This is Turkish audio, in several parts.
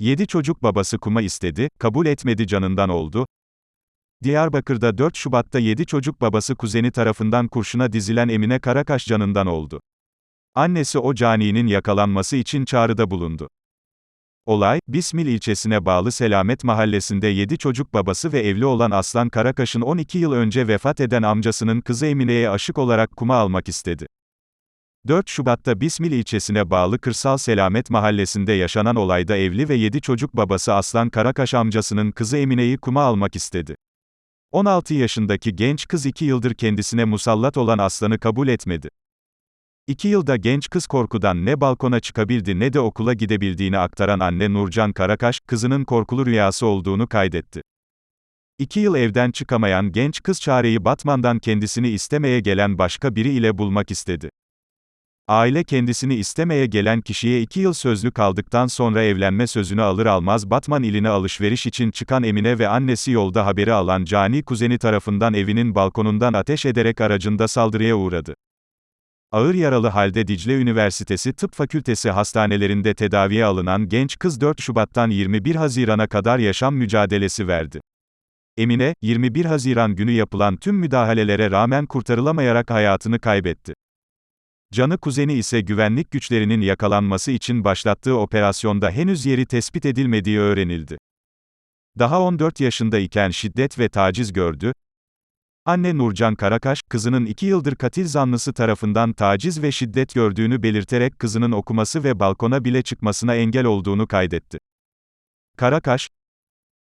7 çocuk babası kuma istedi, kabul etmedi canından oldu. Diyarbakır'da 4 Şubat'ta 7 çocuk babası kuzeni tarafından kurşuna dizilen Emine Karakaş canından oldu. Annesi o caninin yakalanması için çağrıda bulundu. Olay, Bismil ilçesine bağlı Selamet mahallesinde 7 çocuk babası ve evli olan Aslan Karakaş'ın 12 yıl önce vefat eden amcasının kızı Emine'ye aşık olarak kuma almak istedi. 4 Şubat'ta Bismil ilçesine bağlı Kırsal Selamet mahallesinde yaşanan olayda evli ve 7 çocuk babası Aslan Karakaş amcasının kızı Emine'yi kuma almak istedi. 16 yaşındaki genç kız 2 yıldır kendisine musallat olan Aslan'ı kabul etmedi. 2 yılda genç kız korkudan ne balkona çıkabildi ne de okula gidebildiğini aktaran anne Nurcan Karakaş, kızının korkulu rüyası olduğunu kaydetti. 2 yıl evden çıkamayan genç kız çareyi Batman'dan kendisini istemeye gelen başka biri ile bulmak istedi. Aile kendisini istemeye gelen kişiye 2 yıl sözlü kaldıktan sonra evlenme sözünü alır almaz Batman iline alışveriş için çıkan Emine ve annesi yolda haberi alan cani kuzeni tarafından evinin balkonundan ateş ederek aracında saldırıya uğradı. Ağır yaralı halde Dicle Üniversitesi Tıp Fakültesi hastanelerinde tedaviye alınan genç kız 4 Şubat'tan 21 Haziran'a kadar yaşam mücadelesi verdi. Emine, 21 Haziran günü yapılan tüm müdahalelere rağmen kurtarılamayarak hayatını kaybetti. Canı kuzeni ise güvenlik güçlerinin yakalanması için başlattığı operasyonda henüz yeri tespit edilmediği öğrenildi. Daha 14 yaşındayken şiddet ve taciz gördü. Anne Nurcan Karakaş, kızının 2 yıldır katil zanlısı tarafından taciz ve şiddet gördüğünü belirterek kızının okuması ve balkona bile çıkmasına engel olduğunu kaydetti. Karakaş,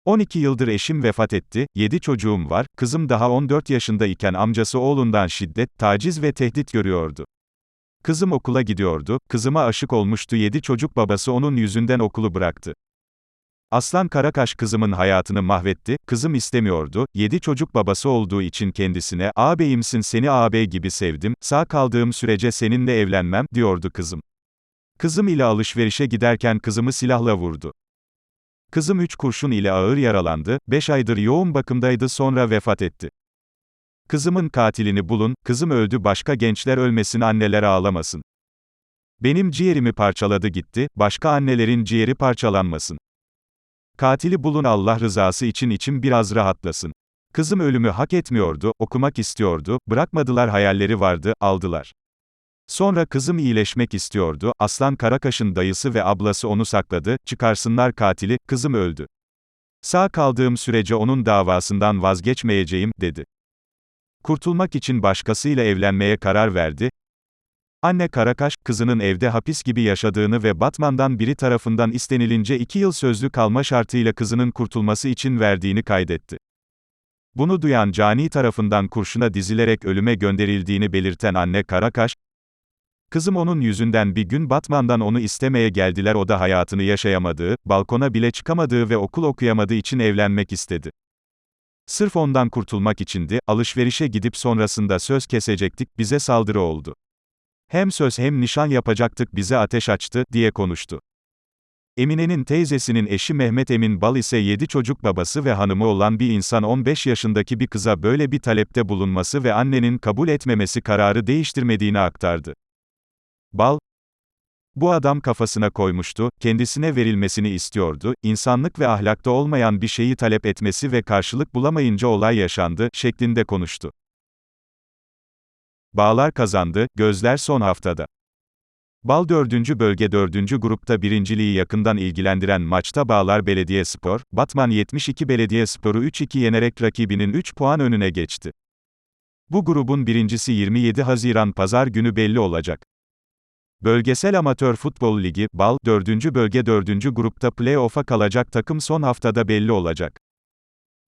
12 yıldır eşim vefat etti, 7 çocuğum var, kızım daha 14 yaşındayken amcası oğlundan şiddet, taciz ve tehdit görüyordu. Kızım okula gidiyordu, kızıma aşık olmuştu 7 çocuk babası onun yüzünden okulu bıraktı. Aslan Karakaş kızımın hayatını mahvetti, kızım istemiyordu, 7 çocuk babası olduğu için kendisine, ağabeyimsin seni ağabey gibi sevdim, sağ kaldığım sürece seninle evlenmem, diyordu kızım. Kızım ile alışverişe giderken kızımı silahla vurdu. Kızım 3 kurşun ile ağır yaralandı, 5 aydır yoğun bakımdaydı sonra vefat etti. Kızımın katilini bulun, kızım öldü başka gençler ölmesin anneler ağlamasın. Benim ciğerimi parçaladı gitti, başka annelerin ciğeri parçalanmasın. Katili bulun Allah rızası için içim biraz rahatlasın. Kızım ölümü hak etmiyordu, okumak istiyordu, bırakmadılar hayalleri vardı, aldılar. Sonra kızım iyileşmek istiyordu, Aslan Karakaş'ın dayısı ve ablası onu sakladı, çıkarsınlar katili, kızım öldü. Sağ kaldığım sürece onun davasından vazgeçmeyeceğim, dedi. Kurtulmak için başkasıyla evlenmeye karar verdi. Anne Karakaş, kızının evde hapis gibi yaşadığını ve Batman'dan biri tarafından istenilince iki yıl sözlü kalma şartıyla kızının kurtulması için verdiğini kaydetti. Bunu duyan cani tarafından kurşuna dizilerek ölüme gönderildiğini belirten anne Karakaş, Kızım onun yüzünden bir gün Batman'dan onu istemeye geldiler o da hayatını yaşayamadığı, balkona bile çıkamadığı ve okul okuyamadığı için evlenmek istedi. Sırf ondan kurtulmak içindi, alışverişe gidip sonrasında söz kesecektik, bize saldırı oldu. Hem söz hem nişan yapacaktık bize ateş açtı, diye konuştu. Emine'nin teyzesinin eşi Mehmet Emin Bal ise 7 çocuk babası ve hanımı olan bir insan 15 yaşındaki bir kıza böyle bir talepte bulunması ve annenin kabul etmemesi kararı değiştirmediğini aktardı. Bal, bu adam kafasına koymuştu, kendisine verilmesini istiyordu, insanlık ve ahlakta olmayan bir şeyi talep etmesi ve karşılık bulamayınca olay yaşandı, şeklinde konuştu. Bağlar kazandı, gözler son haftada. Bal 4. Bölge 4. Grupta birinciliği yakından ilgilendiren maçta Bağlar Belediyespor, Batman 72 Belediyespor'u 3-2 yenerek rakibinin 3 puan önüne geçti. Bu grubun birincisi 27 Haziran Pazar günü belli olacak. Bölgesel Amatör Futbol Ligi, BAL, 4. Bölge 4. Grupta play-off'a kalacak takım son haftada belli olacak.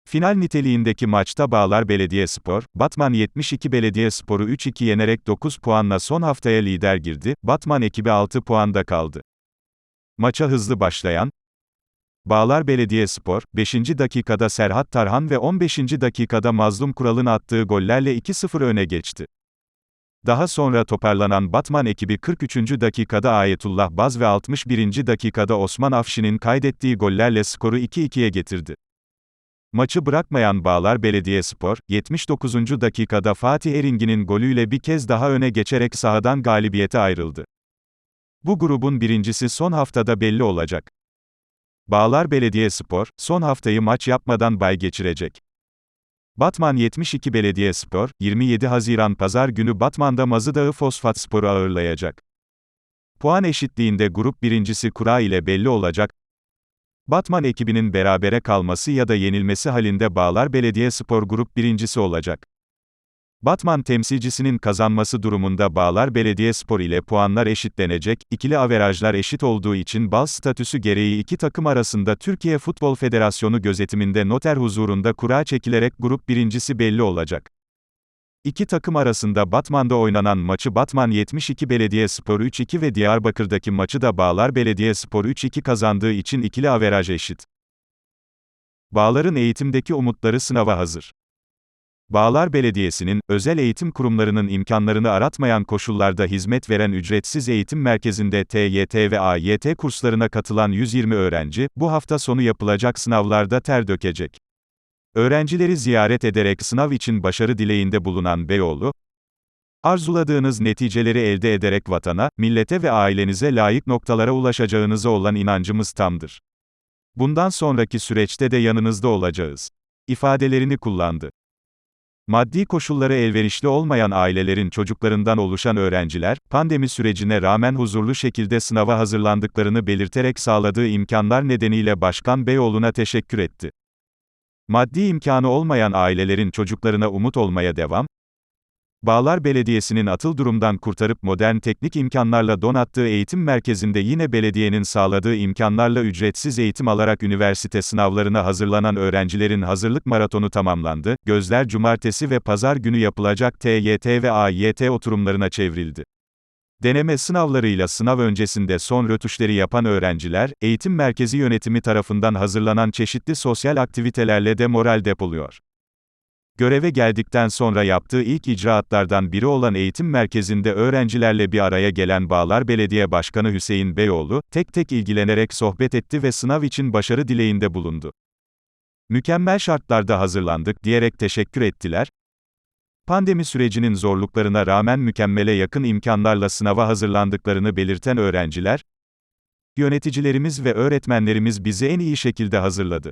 Final niteliğindeki maçta Bağlar Belediyespor, Batman 72 Belediyespor'u 3-2 yenerek 9 puanla son haftaya lider girdi, Batman ekibi 6 puanda kaldı. Maça hızlı başlayan, Bağlar Belediyespor, 5. dakikada Serhat Tarhan ve 15. dakikada Mazlum Kural'ın attığı gollerle 2-0 öne geçti. Daha sonra toparlanan Batman ekibi 43. dakikada Ayetullah Baz ve 61. dakikada Osman Afşin'in kaydettiği gollerle skoru 2-2'ye getirdi. Maçı bırakmayan Bağlar Belediyespor, 79. dakikada Fatih Eringi'nin golüyle bir kez daha öne geçerek sahadan galibiyete ayrıldı. Bu grubun birincisi son haftada belli olacak. Bağlar Belediyespor, son haftayı maç yapmadan bay geçirecek. Batman 72 Belediyespor, 27 Haziran Pazar günü Batman'da Mazıdağı Fosfat Spor'u ağırlayacak. Puan eşitliğinde grup birincisi kura ile belli olacak. Batman ekibinin berabere kalması ya da yenilmesi halinde Bağlar Belediyespor grup birincisi olacak. Batman temsilcisinin kazanması durumunda Bağlar Belediyespor ile puanlar eşitlenecek, ikili averajlar eşit olduğu için bal statüsü gereği iki takım arasında Türkiye Futbol Federasyonu gözetiminde noter huzurunda kura çekilerek grup birincisi belli olacak. İki takım arasında Batman'da oynanan maçı Batman 72 Belediyespor 3-2 ve Diyarbakır'daki maçı da Bağlar Belediyespor 3-2 kazandığı için ikili averaj eşit. Bağlar'ın eğitimdeki umutları sınava hazır. Bağlar Belediyesi'nin, özel eğitim kurumlarının imkanlarını aratmayan koşullarda hizmet veren ücretsiz eğitim merkezinde TYT ve AYT kurslarına katılan 120 öğrenci, bu hafta sonu yapılacak sınavlarda ter dökecek. Öğrencileri ziyaret ederek sınav için başarı dileğinde bulunan Beyoğlu, arzuladığınız neticeleri elde ederek vatana, millete ve ailenize layık noktalara ulaşacağınıza olan inancımız tamdır. Bundan sonraki süreçte de yanınızda olacağız. ifadelerini kullandı. Maddi koşulları elverişli olmayan ailelerin çocuklarından oluşan öğrenciler, pandemi sürecine rağmen huzurlu şekilde sınava hazırlandıklarını belirterek sağladığı imkanlar nedeniyle Başkan Beyoğlu'na teşekkür etti. Maddi imkanı olmayan ailelerin çocuklarına umut olmaya devam, Bağlar Belediyesi'nin atıl durumdan kurtarıp modern teknik imkanlarla donattığı eğitim merkezinde yine belediyenin sağladığı imkanlarla ücretsiz eğitim alarak üniversite sınavlarına hazırlanan öğrencilerin hazırlık maratonu tamamlandı. Gözler cumartesi ve pazar günü yapılacak TYT ve AYT oturumlarına çevrildi. Deneme sınavlarıyla sınav öncesinde son rötuşları yapan öğrenciler, eğitim merkezi yönetimi tarafından hazırlanan çeşitli sosyal aktivitelerle de moral depoluyor. Göreve geldikten sonra yaptığı ilk icraatlardan biri olan eğitim merkezinde öğrencilerle bir araya gelen Bağlar Belediye Başkanı Hüseyin Beyoğlu, tek tek ilgilenerek sohbet etti ve sınav için başarı dileğinde bulundu. Mükemmel şartlarda hazırlandık diyerek teşekkür ettiler. Pandemi sürecinin zorluklarına rağmen mükemmele yakın imkanlarla sınava hazırlandıklarını belirten öğrenciler, yöneticilerimiz ve öğretmenlerimiz bizi en iyi şekilde hazırladı.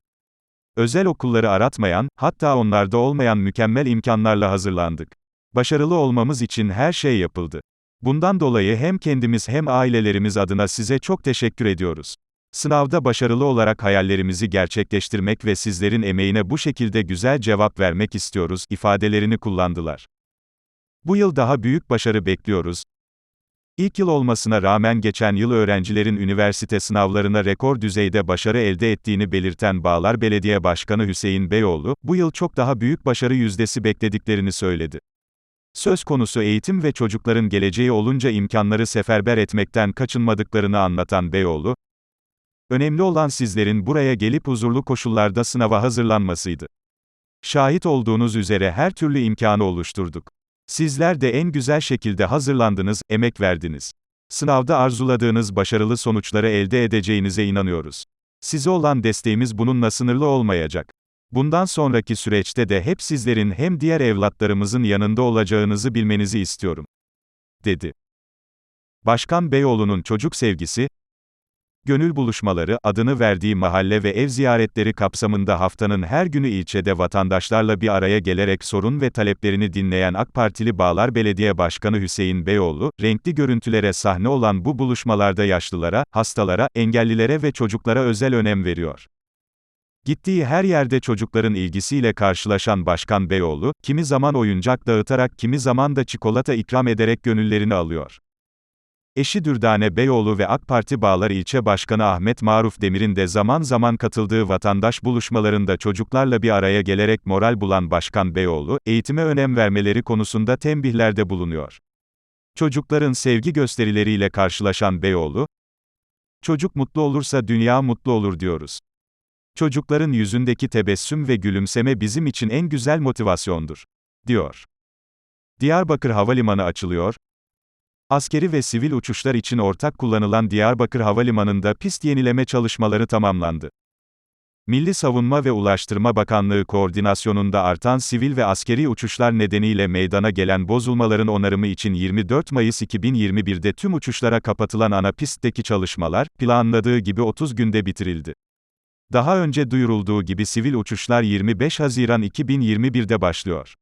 Özel okulları aratmayan, hatta onlarda olmayan mükemmel imkanlarla hazırlandık. Başarılı olmamız için her şey yapıldı. Bundan dolayı hem kendimiz hem ailelerimiz adına size çok teşekkür ediyoruz. Sınavda başarılı olarak hayallerimizi gerçekleştirmek ve sizlerin emeğine bu şekilde güzel cevap vermek istiyoruz ifadelerini kullandılar. Bu yıl daha büyük başarı bekliyoruz. İlk yıl olmasına rağmen geçen yıl öğrencilerin üniversite sınavlarına rekor düzeyde başarı elde ettiğini belirten Bağlar Belediye Başkanı Hüseyin Beyoğlu, bu yıl çok daha büyük başarı yüzdesi beklediklerini söyledi. Söz konusu eğitim ve çocukların geleceği olunca imkanları seferber etmekten kaçınmadıklarını anlatan Beyoğlu, önemli olan sizlerin buraya gelip huzurlu koşullarda sınava hazırlanmasıydı. Şahit olduğunuz üzere her türlü imkanı oluşturduk. Sizler de en güzel şekilde hazırlandınız, emek verdiniz. Sınavda arzuladığınız başarılı sonuçları elde edeceğinize inanıyoruz. Size olan desteğimiz bununla sınırlı olmayacak. Bundan sonraki süreçte de hep sizlerin hem diğer evlatlarımızın yanında olacağınızı bilmenizi istiyorum. dedi. Başkan Beyoğlu'nun çocuk sevgisi, Gönül buluşmaları, adını verdiği mahalle ve ev ziyaretleri kapsamında haftanın her günü ilçede vatandaşlarla bir araya gelerek sorun ve taleplerini dinleyen AK Partili Bağlar Belediye Başkanı Hüseyin Beyoğlu, renkli görüntülere sahne olan bu buluşmalarda yaşlılara, hastalara, engellilere ve çocuklara özel önem veriyor. Gittiği her yerde çocukların ilgisiyle karşılaşan Başkan Beyoğlu, kimi zaman oyuncak dağıtarak kimi zaman da çikolata ikram ederek gönüllerini alıyor. Eşi Dürdane Beyoğlu ve AK Parti Bağlar İlçe Başkanı Ahmet Maruf Demir'in de zaman zaman katıldığı vatandaş buluşmalarında çocuklarla bir araya gelerek moral bulan Başkan Beyoğlu, eğitime önem vermeleri konusunda tembihlerde bulunuyor. Çocukların sevgi gösterileriyle karşılaşan Beyoğlu, çocuk mutlu olursa dünya mutlu olur diyoruz. Çocukların yüzündeki tebessüm ve gülümseme bizim için en güzel motivasyondur, diyor. Diyarbakır Havalimanı açılıyor, Askeri ve sivil uçuşlar için ortak kullanılan Diyarbakır Havalimanı'nda pist yenileme çalışmaları tamamlandı. Milli Savunma ve Ulaştırma Bakanlığı koordinasyonunda artan sivil ve askeri uçuşlar nedeniyle meydana gelen bozulmaların onarımı için 24 Mayıs 2021'de tüm uçuşlara kapatılan ana pistteki çalışmalar, planladığı gibi 30 günde bitirildi. Daha önce duyurulduğu gibi sivil uçuşlar 25 Haziran 2021'de başlıyor.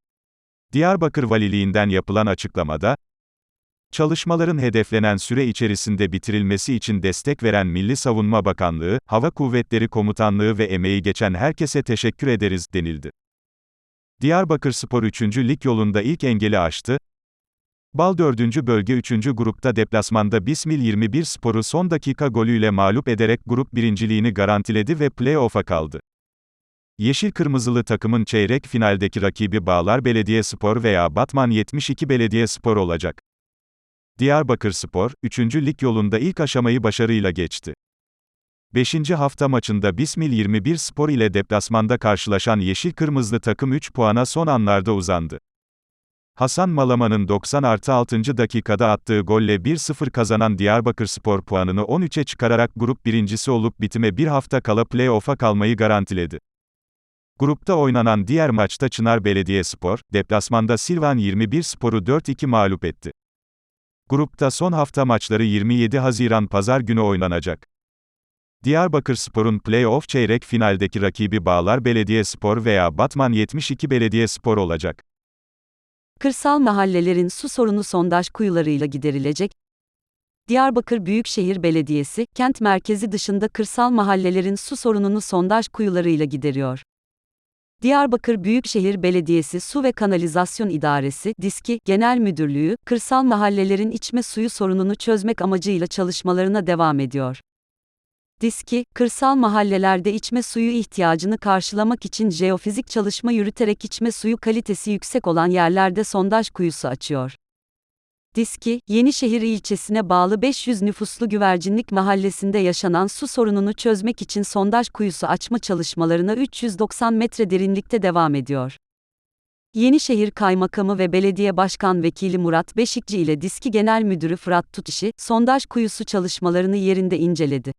Diyarbakır Valiliğinden yapılan açıklamada, Çalışmaların hedeflenen süre içerisinde bitirilmesi için destek veren Milli Savunma Bakanlığı, Hava Kuvvetleri Komutanlığı ve emeği geçen herkese teşekkür ederiz, denildi. Diyarbakır Spor 3. Lig yolunda ilk engeli aştı. Bal 4. Bölge 3. grupta deplasmanda Bismil 21 Spor'u son dakika golüyle mağlup ederek grup birinciliğini garantiledi ve play-off'a kaldı. Yeşil Kırmızılı takımın çeyrek finaldeki rakibi Bağlar Belediyespor veya Batman 72 Belediyespor olacak. Diyarbakır Spor, 3. lig yolunda ilk aşamayı başarıyla geçti. 5. hafta maçında Bismil 21 Spor ile deplasmanda karşılaşan Yeşil Kırmızılı takım 3 puana son anlarda uzandı. Hasan Malaman'ın 90 artı 6. dakikada attığı golle 1-0 kazanan Diyarbakır Spor puanını 13'e çıkararak grup birincisi olup bitime bir hafta kala play-off'a kalmayı garantiledi. Grupta oynanan diğer maçta Çınar Belediyespor, deplasmanda Silvan 21 Spor'u 4-2 mağlup etti. Grupta son hafta maçları 27 Haziran Pazar günü oynanacak. Diyarbakır Spor'un play-off çeyrek finaldeki rakibi Bağlar Belediyespor veya Batman 72 Belediyespor olacak. Kırsal mahallelerin su sorunu sondaj kuyularıyla giderilecek. Diyarbakır Büyükşehir Belediyesi, kent merkezi dışında kırsal mahallelerin su sorununu sondaj kuyularıyla gideriyor. Diyarbakır Büyükşehir Belediyesi Su ve Kanalizasyon İdaresi, DİSKİ, Genel Müdürlüğü, kırsal mahallelerin içme suyu sorununu çözmek amacıyla çalışmalarına devam ediyor. DİSKİ, kırsal mahallelerde içme suyu ihtiyacını karşılamak için jeofizik çalışma yürüterek içme suyu kalitesi yüksek olan yerlerde sondaj kuyusu açıyor. Diski, Yenişehir ilçesine bağlı 500 nüfuslu Güvercinlik mahallesinde yaşanan su sorununu çözmek için sondaj kuyusu açma çalışmalarına 390 metre derinlikte devam ediyor. Yenişehir Kaymakamı ve Belediye Başkan Vekili Murat Beşikçi ile Diski Genel Müdürü Fırat Tutişi, sondaj kuyusu çalışmalarını yerinde inceledi.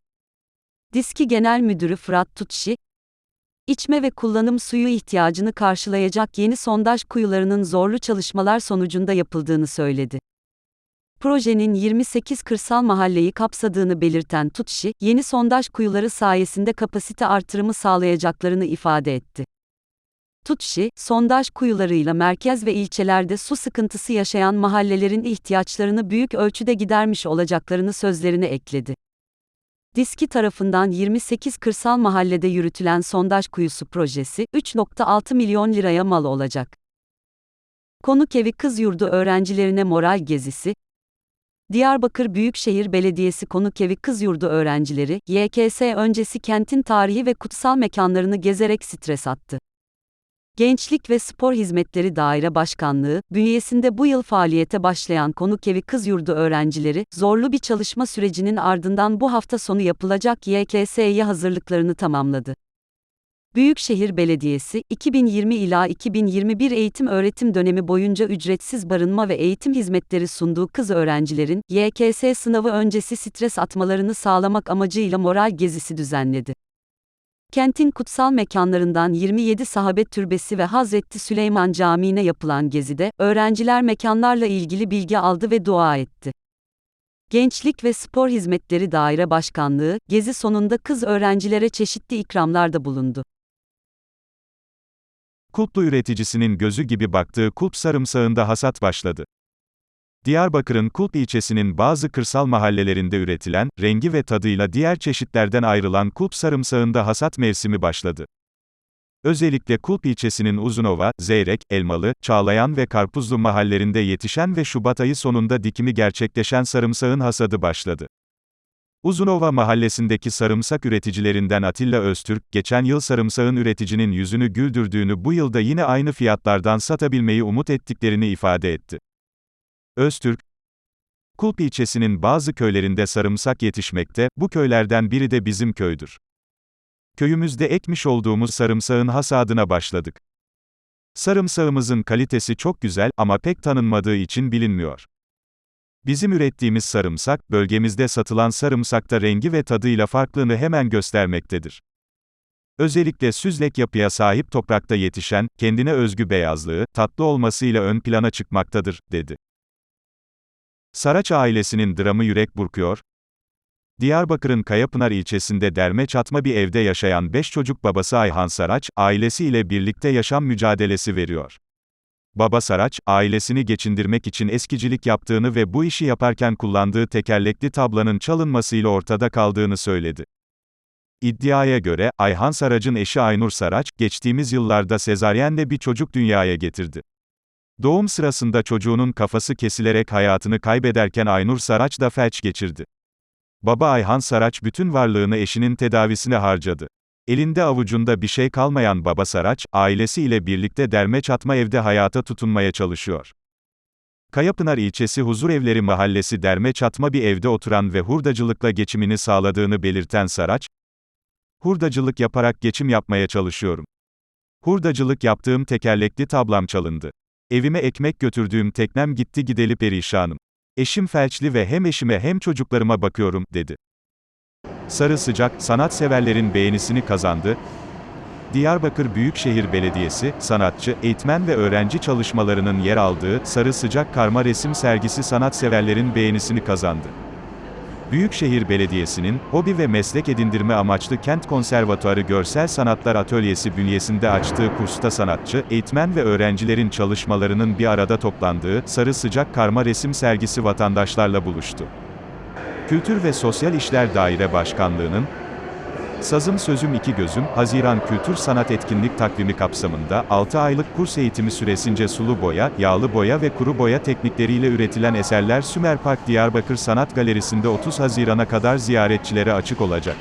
Diski Genel Müdürü Fırat Tutişi, içme ve kullanım suyu ihtiyacını karşılayacak yeni sondaj kuyularının zorlu çalışmalar sonucunda yapıldığını söyledi. Projenin 28 kırsal mahalleyi kapsadığını belirten Tutşi, yeni sondaj kuyuları sayesinde kapasite artırımı sağlayacaklarını ifade etti. Tutşi, sondaj kuyularıyla merkez ve ilçelerde su sıkıntısı yaşayan mahallelerin ihtiyaçlarını büyük ölçüde gidermiş olacaklarını sözlerine ekledi. Diski tarafından 28 kırsal mahallede yürütülen sondaj kuyusu projesi 3.6 milyon liraya mal olacak. Konukevi Kız Yurdu öğrencilerine moral gezisi, Diyarbakır Büyükşehir Belediyesi Konukevi Kız Yurdu öğrencileri, YKS öncesi kentin tarihi ve kutsal mekanlarını gezerek stres attı. Gençlik ve Spor Hizmetleri Daire Başkanlığı, bünyesinde bu yıl faaliyete başlayan Konukevi Kız Yurdu öğrencileri, zorlu bir çalışma sürecinin ardından bu hafta sonu yapılacak YKS'ye hazırlıklarını tamamladı. Büyükşehir Belediyesi, 2020 ila 2021 eğitim öğretim dönemi boyunca ücretsiz barınma ve eğitim hizmetleri sunduğu kız öğrencilerin, YKS sınavı öncesi stres atmalarını sağlamak amacıyla moral gezisi düzenledi. Kentin kutsal mekanlarından 27 sahabe türbesi ve Hazreti Süleyman Camii'ne yapılan gezide, öğrenciler mekanlarla ilgili bilgi aldı ve dua etti. Gençlik ve Spor Hizmetleri Daire Başkanlığı, gezi sonunda kız öğrencilere çeşitli ikramlarda bulundu. Kulplu üreticisinin gözü gibi baktığı kulp sarımsağında hasat başladı. Diyarbakır'ın Kulp ilçesinin bazı kırsal mahallelerinde üretilen, rengi ve tadıyla diğer çeşitlerden ayrılan kulp sarımsağında hasat mevsimi başladı. Özellikle Kulp ilçesinin Uzunova, Zeyrek, Elmalı, Çağlayan ve Karpuzlu mahallerinde yetişen ve Şubat ayı sonunda dikimi gerçekleşen sarımsağın hasadı başladı. Uzunova mahallesindeki sarımsak üreticilerinden Atilla Öztürk, geçen yıl sarımsağın üreticinin yüzünü güldürdüğünü bu yılda yine aynı fiyatlardan satabilmeyi umut ettiklerini ifade etti. Öztürk, Kulp ilçesinin bazı köylerinde sarımsak yetişmekte, bu köylerden biri de bizim köydür. Köyümüzde ekmiş olduğumuz sarımsağın hasadına başladık. Sarımsağımızın kalitesi çok güzel ama pek tanınmadığı için bilinmiyor. Bizim ürettiğimiz sarımsak, bölgemizde satılan sarımsakta rengi ve tadıyla farklılığını hemen göstermektedir. Özellikle süzlek yapıya sahip toprakta yetişen, kendine özgü beyazlığı, tatlı olmasıyla ön plana çıkmaktadır, dedi. Saraç ailesinin dramı yürek burkuyor. Diyarbakır'ın Kayapınar ilçesinde derme çatma bir evde yaşayan 5 çocuk babası Ayhan Saraç, ailesiyle birlikte yaşam mücadelesi veriyor. Baba Saraç, ailesini geçindirmek için eskicilik yaptığını ve bu işi yaparken kullandığı tekerlekli tablanın çalınmasıyla ortada kaldığını söyledi. İddiaya göre, Ayhan Saraç'ın eşi Aynur Saraç, geçtiğimiz yıllarda sezaryenle bir çocuk dünyaya getirdi. Doğum sırasında çocuğunun kafası kesilerek hayatını kaybederken Aynur Saraç da felç geçirdi. Baba Ayhan Saraç bütün varlığını eşinin tedavisine harcadı. Elinde avucunda bir şey kalmayan baba Saraç, ailesiyle birlikte derme çatma evde hayata tutunmaya çalışıyor. Kayapınar ilçesi Huzurevleri Mahallesi derme çatma bir evde oturan ve hurdacılıkla geçimini sağladığını belirten Saraç, Hurdacılık yaparak geçim yapmaya çalışıyorum. Hurdacılık yaptığım tekerlekli tablam çalındı. Evime ekmek götürdüğüm teknem gitti gideli perişanım. Eşim felçli ve hem eşime hem çocuklarıma bakıyorum, dedi. Sarı Sıcak, sanatseverlerin beğenisini kazandı. Diyarbakır Büyükşehir Belediyesi, sanatçı, eğitmen ve öğrenci çalışmalarının yer aldığı Sarı Sıcak karma resim sergisi sanatseverlerin beğenisini kazandı. Büyükşehir Belediyesi'nin, hobi ve meslek edindirme amaçlı Kent Konservatuarı Görsel Sanatlar Atölyesi bünyesinde açtığı kursta sanatçı, eğitmen ve öğrencilerin çalışmalarının bir arada toplandığı, Sarı Sıcak Karma Resim sergisi vatandaşlarla buluştu. Kültür ve Sosyal İşler Daire Başkanlığı'nın, Sazım Sözüm İki Gözüm, Haziran Kültür Sanat Etkinlik Takvimi kapsamında 6 aylık kurs eğitimi süresince sulu boya, yağlı boya ve kuru boya teknikleriyle üretilen eserler Sümer Park Diyarbakır Sanat Galerisi'nde 30 Haziran'a kadar ziyaretçilere açık olacak.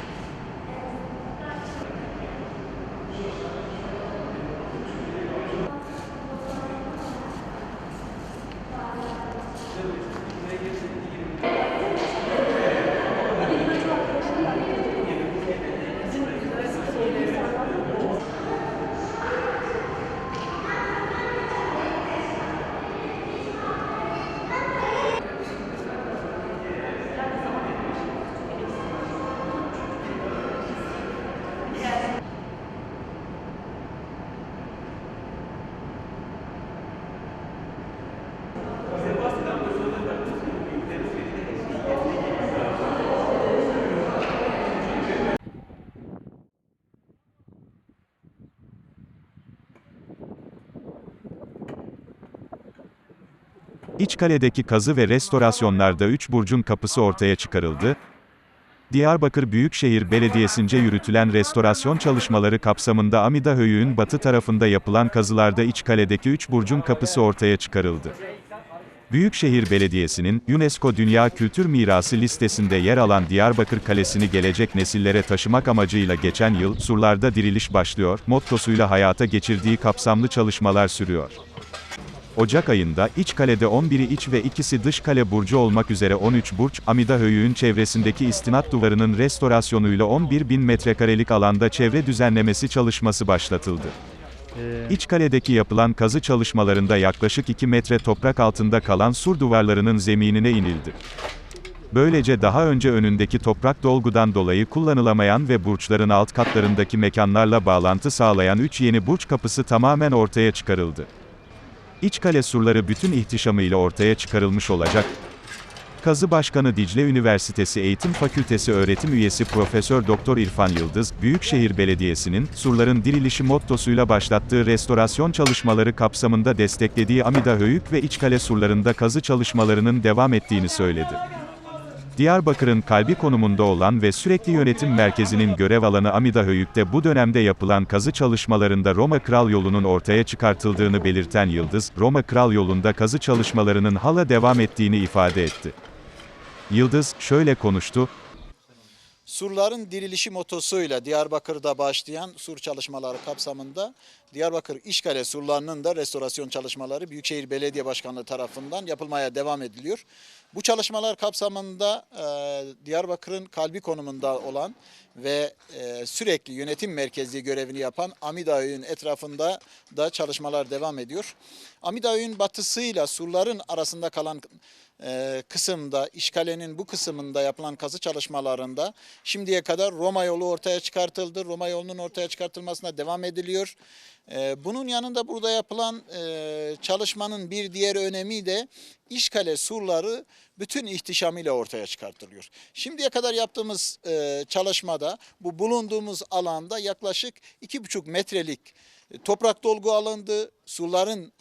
İçkale'deki kazı ve restorasyonlarda 3 burcun kapısı ortaya çıkarıldı. Diyarbakır Büyükşehir Belediyesi'nce yürütülen restorasyon çalışmaları kapsamında Amida Höyüğün batı tarafında yapılan kazılarda İçkale'deki 3 burcun kapısı ortaya çıkarıldı. Büyükşehir Belediyesi'nin, UNESCO Dünya Kültür Mirası listesinde yer alan Diyarbakır Kalesi'ni gelecek nesillere taşımak amacıyla geçen yıl, Surlarda Diriliş Başlıyor, mottosuyla hayata geçirdiği kapsamlı çalışmalar sürüyor. Ocak ayında, iç kalede 11'i iç ve ikisi dış kale burcu olmak üzere 13 burç, Amida Höyüğün çevresindeki istinat duvarının restorasyonuyla 11 bin metrekarelik alanda çevre düzenlemesi çalışması başlatıldı. İç kaledeki yapılan kazı çalışmalarında yaklaşık 2 metre toprak altında kalan sur duvarlarının zeminine inildi. Böylece daha önce önündeki toprak dolgudan dolayı kullanılamayan ve burçların alt katlarındaki mekanlarla bağlantı sağlayan 3 yeni burç kapısı tamamen ortaya çıkarıldı. İç kale surları bütün ihtişamıyla ortaya çıkarılmış olacak. Kazı Başkanı Dicle Üniversitesi Eğitim Fakültesi öğretim üyesi Profesör Doktor İrfan Yıldız, Büyükşehir Belediyesi'nin surların dirilişi mottosuyla başlattığı restorasyon çalışmaları kapsamında desteklediği Amida Höyük ve İçkale surlarında kazı çalışmalarının devam ettiğini söyledi. Diyarbakır'ın kalbi konumunda olan ve sürekli yönetim merkezinin görev alanı Amida Höyük'te bu dönemde yapılan kazı çalışmalarında Roma Kral Yolu'nun ortaya çıkartıldığını belirten Yıldız, Roma Kral Yolu'nda kazı çalışmalarının hala devam ettiğini ifade etti. Yıldız, şöyle konuştu, Surların dirilişi motosuyla Diyarbakır'da başlayan sur çalışmaları kapsamında Diyarbakır İşkale surlarının da restorasyon çalışmaları Büyükşehir Belediye Başkanlığı tarafından yapılmaya devam ediliyor. Bu çalışmalar kapsamında e, Diyarbakır'ın kalbi konumunda olan ve e, sürekli yönetim merkezi görevini yapan Amida etrafında da çalışmalar devam ediyor. Amida batısıyla surların arasında kalan e, kısımda, işgalenin bu kısmında yapılan kazı çalışmalarında şimdiye kadar Roma yolu ortaya çıkartıldı. Roma yolunun ortaya çıkartılmasına devam ediliyor. E, bunun yanında burada yapılan e, çalışmanın bir diğer önemi de işgale surları bütün ihtişamıyla ortaya çıkartılıyor. Şimdiye kadar yaptığımız çalışmada bu bulunduğumuz alanda yaklaşık 2,5 metrelik toprak dolgu alındı. Surların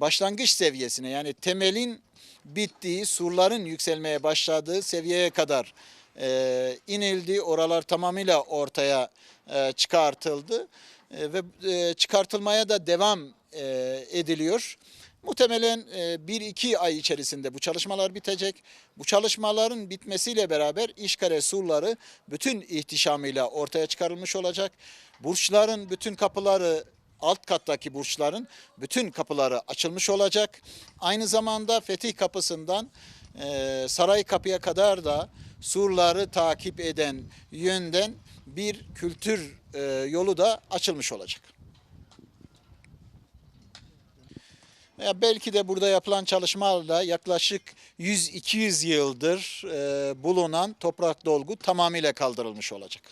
başlangıç seviyesine yani temelin bittiği, surların yükselmeye başladığı seviyeye kadar e, inildi. Oralar tamamıyla ortaya e, çıkartıldı E, ve e, çıkartılmaya da devam e, ediliyor. Muhtemelen 1-2 ay içerisinde bu çalışmalar bitecek. Bu çalışmaların bitmesiyle beraber İşkare surları bütün ihtişamıyla ortaya çıkarılmış olacak. Burçların bütün kapıları alt kattaki burçların bütün kapıları açılmış olacak. Aynı zamanda Fetih Kapısı'ndan e, Saray Kapı'ya kadar da surları takip eden yönden bir kültür e, yolu da açılmış olacak. Ya belki de burada yapılan çalışmalarla yaklaşık 100-200 yıldır e, bulunan toprak dolgu tamamıyla kaldırılmış olacak.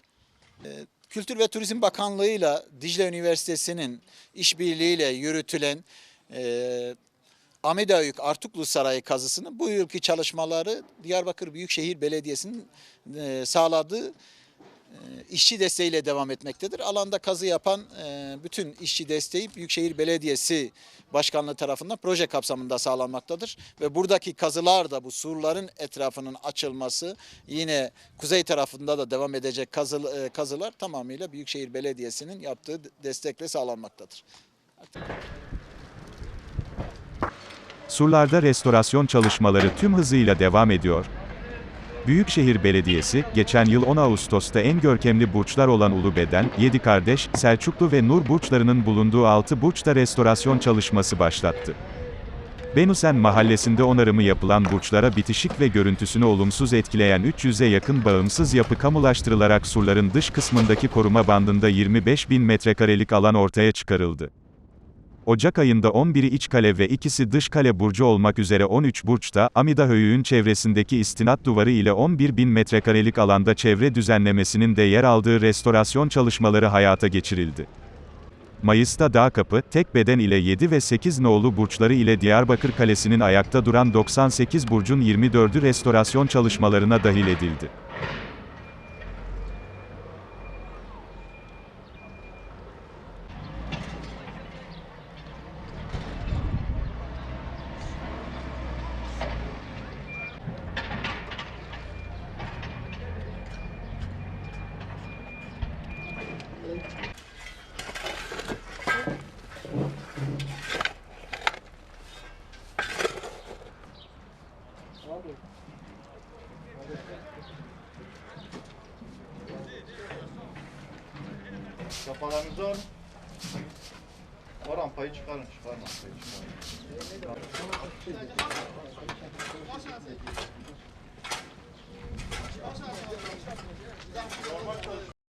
E, Kültür ve Turizm Bakanlığı'yla Dicle Üniversitesi'nin işbirliğiyle yürütülen e, Amidavük Artuklu Sarayı kazısının bu yılki çalışmaları Diyarbakır Büyükşehir Belediyesi'nin e, sağladığı işçi desteğiyle devam etmektedir. Alanda kazı yapan e, bütün işçi desteği Büyükşehir Belediyesi Başkanlığı tarafından proje kapsamında sağlanmaktadır. Ve buradaki kazılar da bu surların etrafının açılması yine kuzey tarafında da devam edecek kazı, e, kazılar tamamıyla Büyükşehir Belediyesi'nin yaptığı destekle sağlanmaktadır. Surlarda restorasyon çalışmaları tüm hızıyla devam ediyor. Büyükşehir Belediyesi, geçen yıl 10 Ağustos'ta en görkemli burçlar olan Ulubeden, Yedi Kardeş, Selçuklu ve Nur burçlarının bulunduğu 6 burçta restorasyon çalışması başlattı. Benusen mahallesinde onarımı yapılan burçlara bitişik ve görüntüsünü olumsuz etkileyen 300'e yakın bağımsız yapı kamulaştırılarak surların dış kısmındaki koruma bandında 25 bin metrekarelik alan ortaya çıkarıldı. Ocak ayında 11'i iç kale ve ikisi dış kale burcu olmak üzere 13 burçta, Amida Höyüğün çevresindeki istinat duvarı ile 11 bin metrekarelik alanda çevre düzenlemesinin de yer aldığı restorasyon çalışmaları hayata geçirildi. Mayıs'ta Dağkapı, tek beden ile 7 ve 8 nolu burçları ile Diyarbakır Kalesi'nin ayakta duran 98 burcun 24'ü restorasyon çalışmalarına dahil edildi. Kafalarınızı alın. O rampayı çıkarın, çıkarın rampayı çıkarın. Normal çalışıyor.